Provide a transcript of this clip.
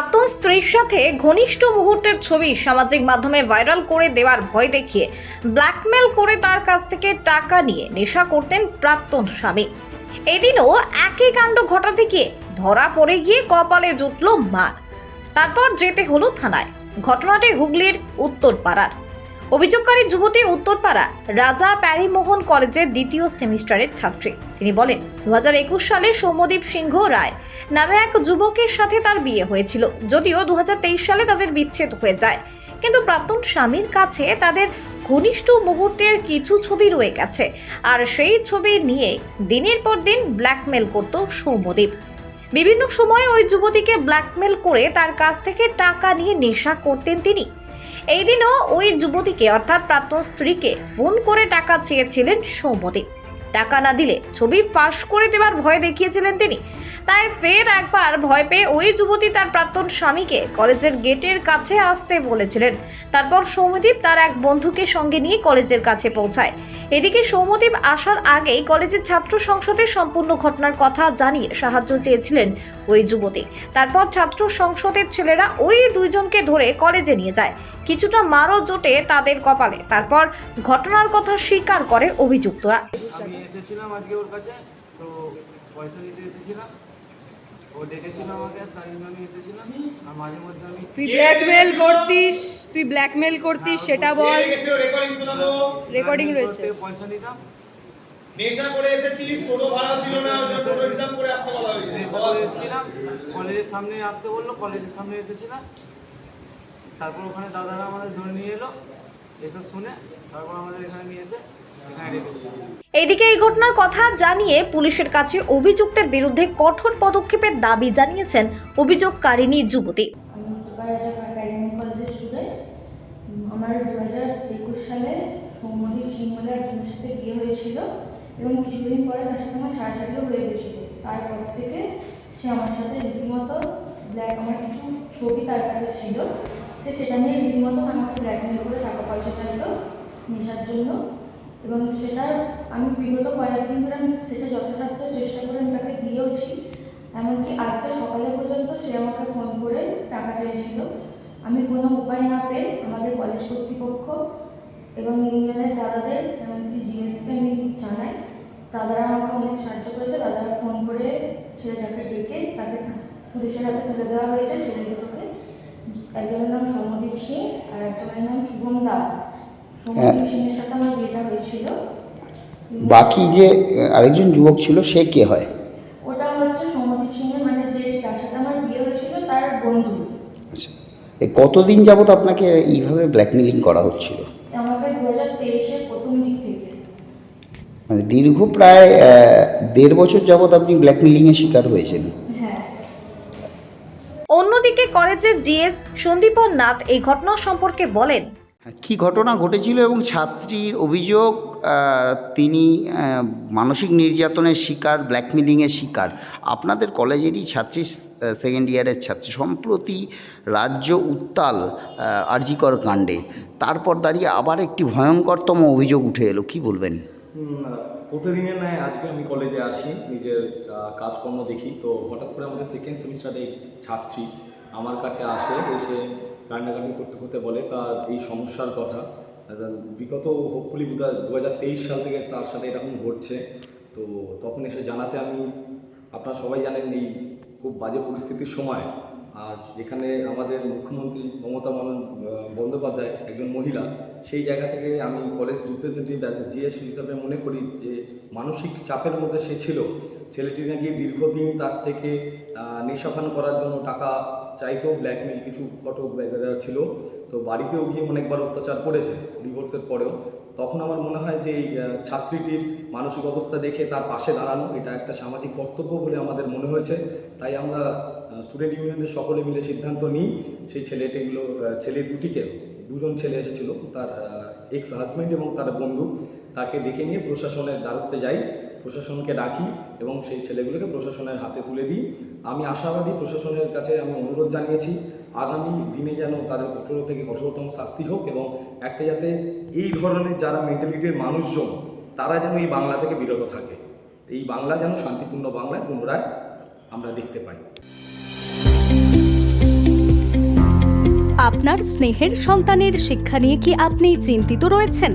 প্রাক্তন স্ত্রীর সাথে ঘনিষ্ঠ মুহূর্তের ছবি সামাজিক মাধ্যমে ভাইরাল করে দেওয়ার ভয় দেখিয়ে ব্ল্যাকমেল করে তার কাছ থেকে টাকা নিয়ে নেশা করতেন প্রাক্তন স্বামী। এদিনও একই কাণ্ড ঘটাতে গিয়ে ধরা পড়ে গিয়ে কপালে জুটল মার তারপর যেতে হলো থানায়। ঘটনাটি হুগলির উত্তরপাড়ার। অভিযোগকারী যুবতী উত্তরপাড়া রাজা প্যারিমোহন কলেজের দ্বিতীয় সেমিস্টারের ছাত্রী। তিনি বলেন দু হাজার একুশ সালে সৌম্যদীপ সিংহ রায় নামে এক যুবকের সাথে তার বিয়ে হয়েছিল। যদিও দু হাজার তেইশ সালে তাদের বিচ্ছেদ হয়ে যায়, কিন্তু প্রাক্তন স্বামীর কাছে তাদের ঘনিষ্ঠ মুহূর্তের কিছু ছবি রয়ে গেছে। আর সেই ছবি নিয়ে দিনের পর দিন ব্ল্যাকমেল করত সৌম্যদীপ। বিভিন্ন সময়ে ওই যুবতীকে ব্ল্যাকমেল করে তার কাছ থেকে টাকা নিয়ে নেশা করতেন তিনি। এই দিনও ওই যুবতীকে অর্থাৎ প্রাপ্ত স্ত্রীকে ফোন করে টাকা চেয়েছিলেন সৌম্যদীপ। টাকা না দিলে ছবি ফাঁস করে দেওয়ার ভয় দেখিয়েছিলেন তিনি। তাই ফের একবার ভয় পেয়ে ওই যুবতী তার প্রাক্তন স্বামীকে কলেজের গেটের কাছে আসতে বলেছিলেন। তারপর সৌম্যদীপ তার এক বন্ধুকে সঙ্গে নিয়ে কলেজের কাছে পৌঁছায়। এদিকে সৌম্যদীপ আসার আগেই কলেজের ছাত্র সংসদের সম্পূর্ণ ঘটনার কথা জানিয়ে সাহায্য চেয়েছিলেন ওই যুবতী। তারপর ছাত্র সংসদের ছেলেরা ওই দুইজনকে ধরে কলেজে নিয়ে যায়। কিছুটা মারও জোটে তাদের কপালে। তারপর ঘটনার কথা স্বীকার করে অভিযুক্তরা। এসেছিলাম আজকে ওর কাছে তো পয়সা নিতে এসেছিলাম। ও ডেকেছিল আমাকে তাই জন্য আমি এসেছিলাম। আর মাঝে মধ্যে আমি তুই ব্ল্যাকমেল করতিস তুই ব্ল্যাকমেল করতিস সেটা বল। রেকর্ডিং শোনাবো। রেকর্ডিং রয়েছে। পয়সা নিতাম। নেশা করে এসেছিস টোটো ভাড়া ছিল না টোটো রিজার্ভ করে আসতে বলা হয়েছে। নেশা করে এসেছিলাম কলেজের সামনে আসতে বলল কলেজের সামনে এসেছিলাম। তারপর ওখানে দাদারা আমাদের ধরে নিয়ে এলো এসব শুনে তারপর আমাদের এখানে নিয়ে এসে এদিকে এই ঘটনার কথা জানিয়ে পুলিশের কাছে অভিযুক্তের বিরুদ্ধে কঠোর পদক্ষেপের দাবি জানিয়েছেন অভিযোগকারিণী যুবতী। আমার দু হাজার একুশ সালে একজনের সাথে বিয়ে হয়েছিল এবং কিছুদিন পরে তার সাথে আমার হয়ে গেছিল। তারপর থেকে সে আমার সাথে রীতিমতো ব্ল্যাক আমার কিছু ছবি তার কাছে ছিল। সে সেটা নিয়ে রীতিমতো আমাকে ব্ল্যাকমেল করে টাকা পয়সা নেশার জন্য। এবং সেটা আমি বিগত কয়েকদিন ধরে আমি সেটা যথাসাধ্য চেষ্টা করে আমি তাকে দিয়েওছি। এমনকি আজকে সকালে পর্যন্ত সে আমাকে ফোন করে টাকা চাইছিল আমি কোনো উপায় না পেয়ে আমাদের কলেজ কর্তৃপক্ষ এবং ইউনিয়নের দাদাদের, এমনকি জিএসকে আমি জানাই, দাদারা আমাকে অনেক সাহায্য করেছে। দাদারা ফোন করে ছেলেটাকে ডেকে তাকে পুলিশের হাতে তুলে দেওয়া হয়েছে। ছেলে দুটোকে একজনের নাম সৌম্যদীপ সিং আর একজনের নাম শুভম দাস। বাকি যে আরেকজন যুবক ছিল সে কে হয়? ওটা হচ্ছে সৌম্যদীপ সিংয়ের মানে যে যার সাথে আমার বিয়ে হয়েছিল তার বন্ধু। আচ্ছা। এই কতদিন যাবত আপনাকে এইভাবে ব্ল্যাকমেলিং করা হচ্ছিল? আমাকে দু হাজার তেইশের প্রথম দিক থেকে। মানে দীর্ঘ প্রায় দেড় বছর যাবত আপনি ব্ল্যাকমেলিংয়ের শিকার হয়েছেন। হ্যাঁ। অন্যদিকে কলেজের জিএস সন্দীপন নাথ এই ঘটনা সম্পর্কে বলেন কি ঘটনা ঘটেছিল এবং ছাত্রীর অভিযোগ তিনি মানসিক নির্যাতনের শিকার ব্ল্যাকমেলিংয়ের শিকার। আপনাদের কলেজেরই ছাত্রী সেকেন্ড ইয়ারের ছাত্রী সম্প্রতি রাজ্য উত্তাল আরজিকর কাণ্ডে। তারপর দাঁড়িয়ে আবার একটি ভয়ঙ্করতম অভিযোগ উঠে এলো, কি বলবেন? প্রতিদিনের ন্যায় আজকে আমি কলেজে আসি, নিজের কাজকর্ম দেখি। তো হঠাৎ করে আমাদের সেকেন্ড সেমিস্টারে ছাত্রী আমার কাছে আসে, এসে কান্নাকাটি করতে করতে বলে তার এই সমস্যার কথা। বিগত হোপফুলি দু হাজার তেইশ সাল থেকে তার সাথে এরকম ঘটছে। তো তখন এসে জানাতে আমি, আপনারা সবাই জানেন এই খুব বাজে পরিস্থিতির সময়। আর যেখানে আমাদের মুখ্যমন্ত্রী মমতা বন্দ্যোপাধ্যায় একজন মহিলা, সেই জায়গা থেকে আমি college representative as a GS হিসাবে মনে করি যে মানসিক চাপের মধ্যে সে ছিল। ছেলেটি নাকি দীর্ঘদিন তার থেকে নেশাপান করার জন্য টাকা চাইতো ব্ল্যাকমেল কিছু ফটো ব্যাগেরা ছিল। তো বাড়িতেও গিয়ে অনেকবার অত্যাচার করেছে ডিভোর্সের পরেও। তখন আমার মনে হয় যে এই ছাত্রীটির মানসিক অবস্থা দেখে তার পাশে দাঁড়ানো, এটা একটা সামাজিক কর্তব্য বলে আমাদের মনে হয়েছে। তাই আমরা স্টুডেন্ট ইউনিয়নের সকলে মিলে সিদ্ধান্ত নিই, সেই ছেলেটিগুলো ছেলে দুটিকে, দুজন ছেলে এসেছিল, তার এক্স হাজব্যান্ড এবং তার বন্ধু, তাকে ডেকে নিয়ে প্রশাসনের দ্বারস্থে যাই। প্রশাসনকে ডাকি এবং সেই ছেলেগুলোকে প্রশাসনের হাতে তুলে দিই। আমি আশাবাদী প্রশাসনের কাছে আমি অনুরোধ জানিয়েছি, আগামী দিনে যেন তাদের কঠোর থেকে কঠোরতম শাস্তি হোক এবং একটা যাতে এই ধরনের যারা মেন্টালিটির মানুষজন, তারা যেন এই বাংলা থেকে বিরত থাকে। এই বাংলা যেন শান্তিপূর্ণ বাংলায় পুনরায় আমরা দেখতে পাই। আপনার স্নেহের সন্তানের শিক্ষা নিয়ে কি আপনি চিন্তিত রয়েছেন?